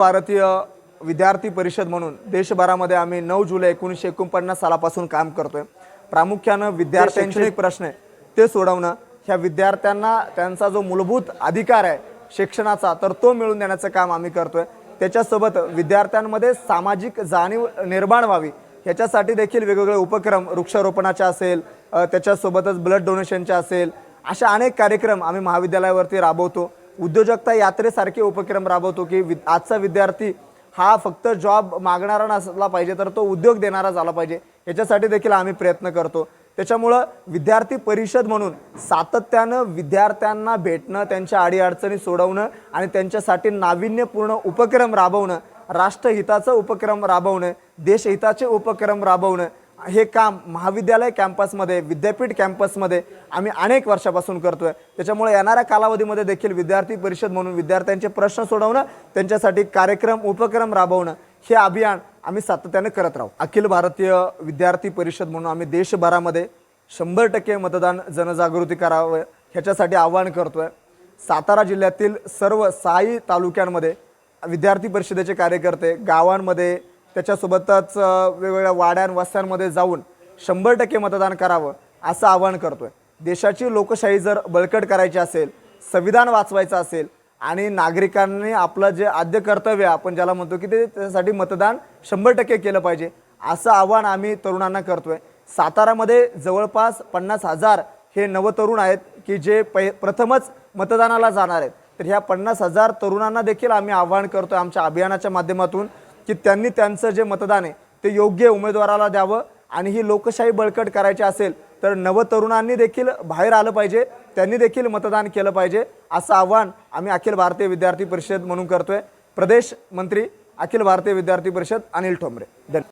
भारतीय विद्यार्थी परिषद म्हणून देशभरामध्ये आम्ही नऊ जुलै एकोणीसशे एकोणपन्नास सालापासून काम करतोय. प्रामुख्यानं विद्यार्थ्यांचे प्रश्न आहे ते सोडवणं. ह्या विद्यार्थ्यांना त्यांचा जो मूलभूत अधिकार आहे शिक्षणाचा तर तो मिळवून देण्याचं काम आम्ही करतोय. त्याच्यासोबत विद्यार्थ्यांमध्ये सामाजिक जाणीव निर्माण व्हावी. ह्याच्यासाठी देखील वेगवेगळे उपक्रम वृक्षारोपणाचे असेल त्याच्यासोबतच ब्लड डोनेशनचे असेल अशा अनेक कार्यक्रम आम्ही महाविद्यालयावरती राबवतो. उद्योजकता यात्रेसारखे उपक्रम राबवतो की वि आजचा विद्यार्थी हा फक्त जॉब मागणारा नसला पाहिजे तर तो उद्योग देणारा झाला पाहिजे. याच्यासाठी देखील आम्ही प्रयत्न करतो. त्याच्यामुळं विद्यार्थी परिषद म्हणून सातत्यानं विद्यार्थ्यांना भेटणं त्यांच्या अडीअडचणी सोडवणं आणि त्यांच्यासाठी नाविन्यपूर्ण उपक्रम राबवणं राष्ट्रहिताचं उपक्रम राबवणं देशहिताचे उपक्रम राबवणं हे काम महाविद्यालय कॅम्पसमध्ये विद्यापीठ कॅम्पसमध्ये आम्ही अनेक वर्षापासून करतो आहे त्याच्यामुळे येणाऱ्या कालावधीमध्ये देखील विद्यार्थी परिषद म्हणून विद्यार्थ्यांचे प्रश्न सोडवणं त्यांच्यासाठी कार्यक्रम उपक्रम राबवणं हे अभियान आम्ही सातत्याने करत राहू. अखिल भारतीय विद्यार्थी परिषद म्हणून आम्ही देशभरामध्ये शंभर टक्के मतदान जनजागृती करावं ह्याच्यासाठी आवाहन आहे सातारा जिल्ह्यातील सर्व साई तालुक्यांमध्ये विद्यार्थी परिषदेचे कार्यकर्ते गावांमध्ये त्याच्यासोबतच वेगवेगळ्या वाड्यां वस्त्यांमध्ये जाऊन शंभर टक्के मतदान करावं असं आवाहन आहे देशाची लोकशाही जर बळकट करायची असेल संविधान वाचवायचं असेल आणि नागरिकांनी आपलं जे आद्य कर्तव्य आपण ज्याला म्हणतो की ते त्यासाठी मतदान शंभर टक्के केलं पाहिजे असं आव्हान आम्ही तरुणांना करतोय. सातारामध्ये जवळपास पन्नास हजार हे नवतरुण आहेत की जे पै प्रथमच मतदानाला जाणार आहेत. तर ह्या पन्नास हजार तरुणांना देखील आम्ही आव्हान करतोय आमच्या अभियानाच्या माध्यमातून की त्यांनी त्यांचं जे मतदान आहे ते योग्य उमेदवाराला द्यावं आणि ही लोकशाही बळकट करायची असेल तर नवतरुणांनी देखील बाहेर आलं पाहिजे त्यांनी देखील मतदान केलं पाहिजे असं आव्हान आम्ही अखिल भारतीय विद्यार्थी परिषद म्हणून करतोय. प्रदेश मंत्री अखिल भारतीय विद्यार्थी परिषद अनिल ठोंबरे. धन्यवाद.